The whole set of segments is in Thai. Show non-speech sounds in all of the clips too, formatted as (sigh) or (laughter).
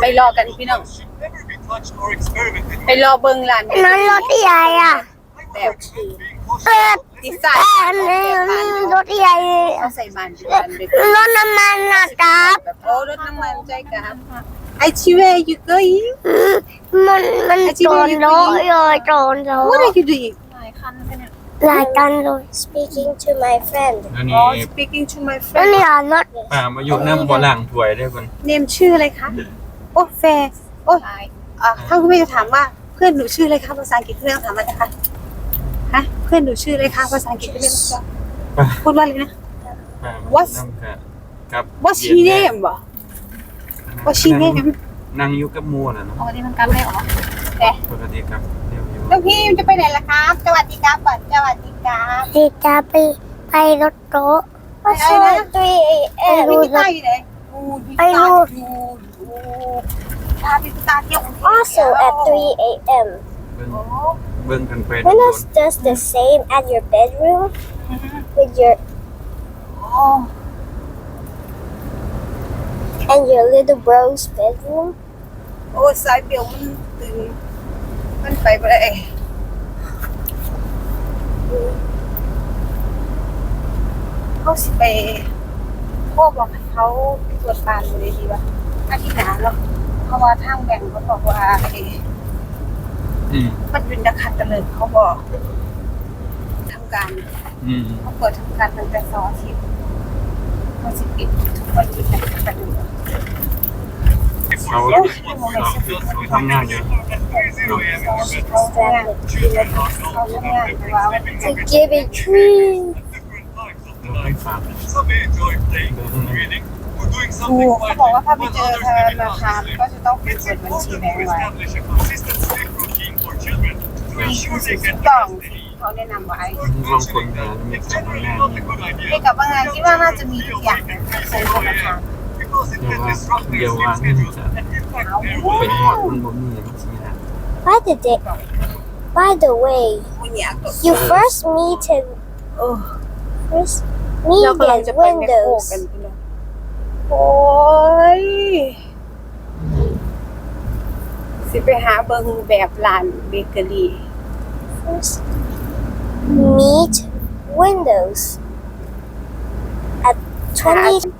ไปรอกันพี่น้อง ไปรอเบิ่งร้านอันนั้นรถใหญ่อะแบบเออดีไซแต่น์อันนี้รถใหญ่เขาใส่บานที่บ้านเด็กรถน้ำมันนะครับแบบโอ้รถน้ำมันใจกับไอชิเวยูก็อีอืมมันมันโจรโลเลยโจรโล What are you doing หลายคันเลยเนี่ยหลายกันเลย speaking to my friend อันอ๋นี้อ speaking to my แล้ว friend เนี่ยรถ ป่ามาอยู่น้ำบ่อล่างถวยได้คน เนมชื่ออะไรคะ โอ้แฟร์โอ้หลายอ่าถ้าคุณแม่จะถามว่าเพื่อนหนูชื่ออะไรคะภาษาอังกฤษเรื่องถามมานะคะฮะเพื่อนหนูชื่ออะไรคะภาษาอังกฤษเรื่องพูดว่าอะไรนะป่ามา What's- น้ำกับกับ What's she name บ่ What's she name นั่งอยู่กับหมูน่ะเนาะปกติมันกันได้เหรอปกติครับเดี๋ยวอยู่น้องพี่จะไปไหนล่ะครับ สวัสดีครับก่อนสวัสดีครับ ที่จะไปไปรถโต๊ะไปอะไรนะ3เออพี่กีตาร์อยู่ไหนอูพี่กีตาร์อยู่ also at 3 a.m. เบิ่ง โอ้ เบิ่งกันไป When is just the same at your bedroom with your โอ้ and your little bro's bedroom โอ้สายเปี่ยวมันตึงมันไปไปเลยเขาสิไปพ่อบอกให้เขาตรวจบานเลยดีป่ะ อาทิตย์หน้าเนาะเพราะว่าทางแบ่งเขาบอกว่าเอ้อืมมันเป็นนักขัดตะเลิกเขาบอกทำการอืมเขาเปิดทำการตั้งแต่เสาร์อาทิตย์เขาสิปิดทุกวันหยุดนักขัดตะเลิกเขาเขาทำงานอยู่เขาทำงานเขาทำงานแต่ว่าวันที่ to give a tree เราไปฝากเบิ่ง ครูเขาบอกว่าถ้าไปเจอธนาคารก็จะต้องปิดเปิดบัญชีแบงก์ไว้ถูกต้องเขาแนะนำไว้บางคนก็มีการทำงานนี่ให้กับบางงานที่ว่าน่าจะมีทุกอย่างในธนาคารเดี๋ยวว่าเดี๋ยวว่าเงินจะเอาเป็นหอดมันบ่มีมันสินะ by the day by the way คุณอยากตก you first meted โอ้ first เรากำลัง needed จะไปแมคโคร windows กันพี่น้อง โอ้ย สิไปหาเบิงแบบร้านเบเกอรี่ first meet windows at 20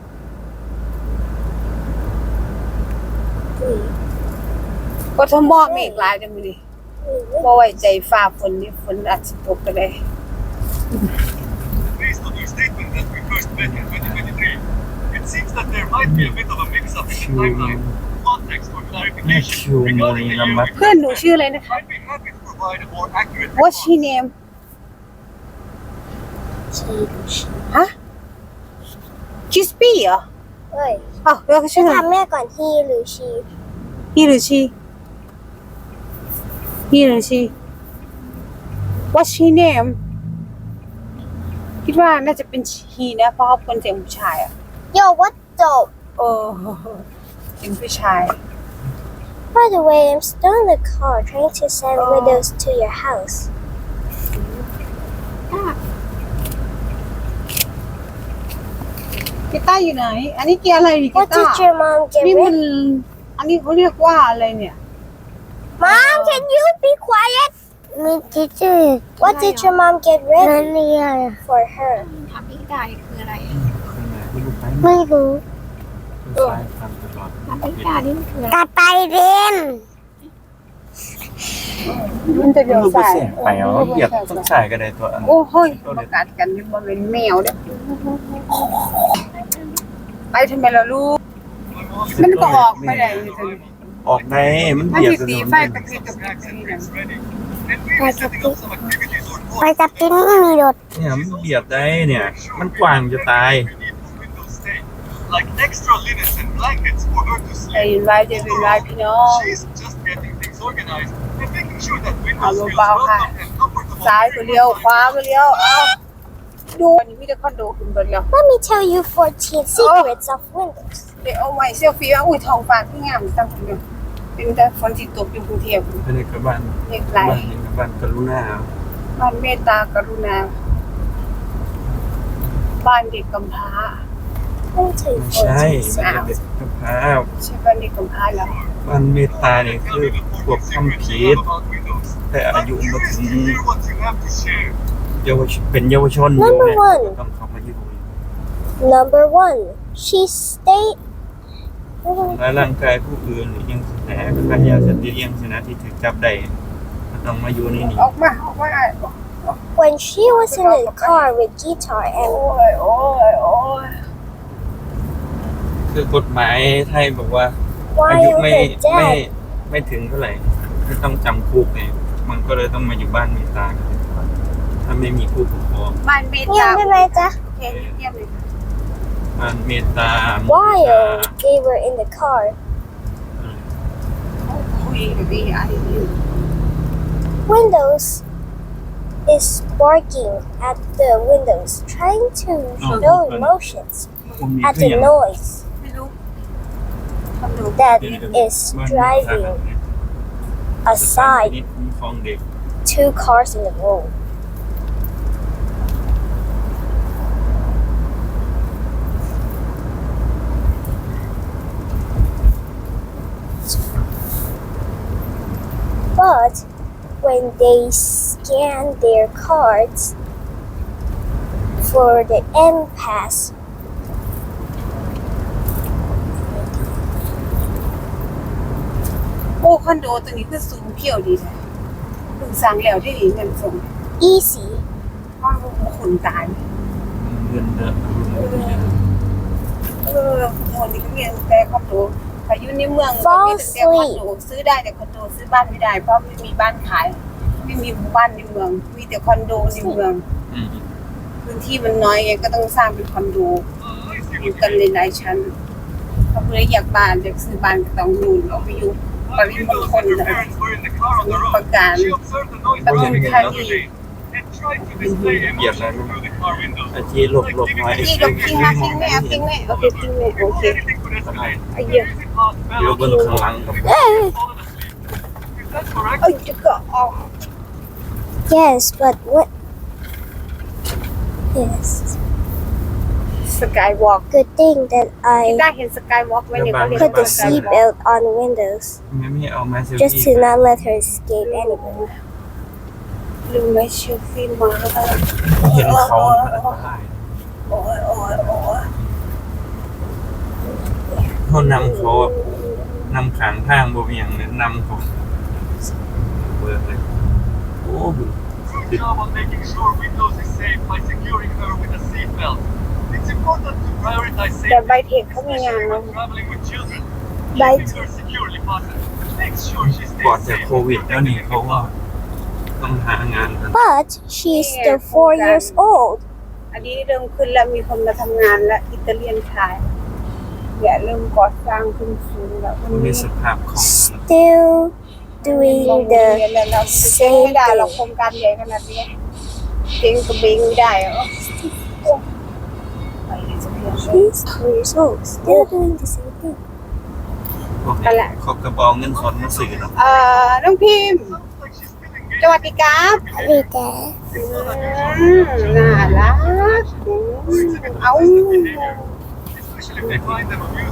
กทมเมฆหลายจังมื้อนี้บ่ไว้ใจฟ้าฝนนี่ฝนอาจสิตกก็ได้ Based on your statement that we first met in 2023, it seems that there might be a bit of a mix-up in the timeline, context, or clarification regarding the year. เพื่อนหนูชื่ออะไรนะคะ I'd be happy to provide a more accurate What's she name ฮะคิสปี้เหรอเฮ้ยอ้าวแล้วก็ชื่ออะไร ถามแม่ก่อน he หรือ she he หรือ she he หรือ she What's she name คิดว่าน่าจะเป็น he นะ เพราะเขาเป็นเสียงผู้ชายอะ yo what the เออเสียงผู้ชาย (laughs) by the way I'm still in the car trying to send Oh. windows to your house กีตาร์อยู่ไหน อันนี้เกียร์อะไรดิกี what ตา did ร์ your mom get นี่มัน rid อันนี้เขาเรียกว่าอะไรเนี่ย mom can you be quiet มีทิชชู่ what did your mom get rid นั่นนี่ for her ถามพี่ได้คืออะไร ข้างในไม่รู้ไป ไ ม่รู้ไฟฟังตลอดถามพี่ดานี่มันคืออะไรกลับไปเรียนมันจะเดือดรู้ใส่เสียงไปเอาเหยียบต้นสายก็ได้ตัวอันโอ้เฮ้ยประกาศกันนี่มันเป็นแมวเด้อไปทำไมล่ะลูก มันก็ออกไปได้อยู่ถึงออกได้มันมันเหยียบสิถตีนนไฟกระพริบกระพริบนี่นะ ready. And we'll be setting up some activities or ไปจับปิ้นไม่มีรถเนี่ยมันเหยียบได้เนี่ย มันกว้างจะตาย we need for Windows stay, like extra linens and blankets for her to ไอ้ sleep. ไล่จะเป็นไล่พี่น้อง She's just getting things organized and making sure that เอา Windows feels เบาๆค่ะ welcome and comfortable. ซ้ายก็เลี้ยวขวาก็เลี้ยวเอาดูอันนี้มีแต่คอนโดขึ้นไปแล้ว let me tell you 14 secrets of windows เดี๋ยวเอาไว้เซลฟี่ว่าอุ้ยทองฟ้าที่งามจังเลยเป็นแต่ฝนที่ตกอยู่กรุงเทพอันนี้ก็บ้านเรียกไรบ้านนี้ก็บ้านกรุณาบ้านเมตตากรุณา บ้านเด็กกำพร้า Let me tell you ใช่ for มันจะเป็นกระเพราใช่ป่ะนี่กับอาแล้วบ้านเมตตาเนี่ยคือพวกทำผิดแต่อายุมาถึง Hear what you have to share. เยาวชนเป็นเยาวชนอยู่ Number เนี่ย one ต้องเข้ามาอยู่ Number one, she stayed. และร่างกายผู้อื่นหรือยังแหนขันยาเสพติดยังชนะที่ถูกจับได้ก็ต้องมาอยู่ในนี้ออกมาออกมา When she was in the car with guitar โอ้ and ยโอ้ยโอ้ย คือกฎหมายไทยบอกว่า อายุ while ไม่ her ไม่ dad ไม่ถึงเท่าไหร่ก็ต้องจำคุกไงมันก็เลยต้องมาอยู่บ้านเมตตากันถ้าไม่มีผู้ปกครองบ้านเมตเงียตาบได้ไหมจ๊ะ โอเคเงียบเลยบ้านเมตตา While they were in the car, คุยกับพี่ไอ้อยู่ Windows is barking at the windows, trying to show emotions ผมมี at เพื่ the อน noise ไม่รู้คอนโด that is driving aside two cars in the road, But when they scan their cards for the M Pass คอนโดตัวนี้คือสูงเพียวดีเลยเพิ่งสร้างแล้วที่นี่เงินส่ง easy, ห้องคนตายเงินเดือนเออคนนี้ก็เรียนแต่คอนโดอายุในเมืองก็มีแต่คอนโดซื้อได้แต่คอนโดซื้อบ้านไม่ได้เพราะไม่มีบ้านขาย ไม่มีหมู่บ้านในเมือง มีแต่คอนโดในเมืองอืมพื้นที่มันน้อยไงก็ต้องสร้างเป็นคอนโดอยู่กันในหลายชั้นถ้าเพื่ออยากบ้านอยากซื้อบ้านก็ต้องนู่นเอาไปอยู่ ปริมณฑลนมีประการปทุมธานีเหยียบนั้นอาชีหลบหลบหน่อยนี่ก็พิงนะพิงแม่พิงแม่โอเคพิงแม่โอเคอะไรเหี้ยยกบนข้างหลังโอ้ยจะก็ออ yes but what yes สกายวอล์ก good thing that ที่ I ได้เห็นสกายวอล์กไว้เนี่ยเขาเรียก put the สกายวอล์ก seatbelt on the windows ไม่ไม่เอามาเซล just ฟี่ to not let her escape anywhere. ลืมไว้เชลฟี่มาแล้วก็เห็นเขาอันตรายโอ้ยโอ้ยโอ้ยเขานำเขานำขางทางบ่มีอย่างเนี่ยนำเขาเบิกเลยโอ้บุ Good job on making sure Windows is safe by securing her with a seatbelt. It's important to prioritize แต่ safety, ใบเทคเขามีงาน especially เนาะ when traveling with children. Right. Keeping her securely fastened makes sure she ก่อน stays จาก safe. โควิดแล้วนี่เขาว่าต้องหางานกัน But she's still four years old. อันนี้เริ่มขึ้นแล้วมีคนมาทำงานแล้วอิตาเลียนขายอย่าเริ่มก่อสร้างขึ้นสูงแล้วมันมีมีสภาพของ Still doing โรงเรียน the แล้วเราเจ๊งไม่ได้เราโครงการใหญ่ขนาดนี้เจ๊งกับเบงไม่ได้เหรอ she's four years old. Still doing the same thing. พวกนี้เขากระบอกเงินสดมาสื่อเนาะเอ่อน้องพิมพ์ Sounds like she's still engaged. สวัสดีครับ Every day. อืมน่ารักอืมเอา Especially if they find them amusing.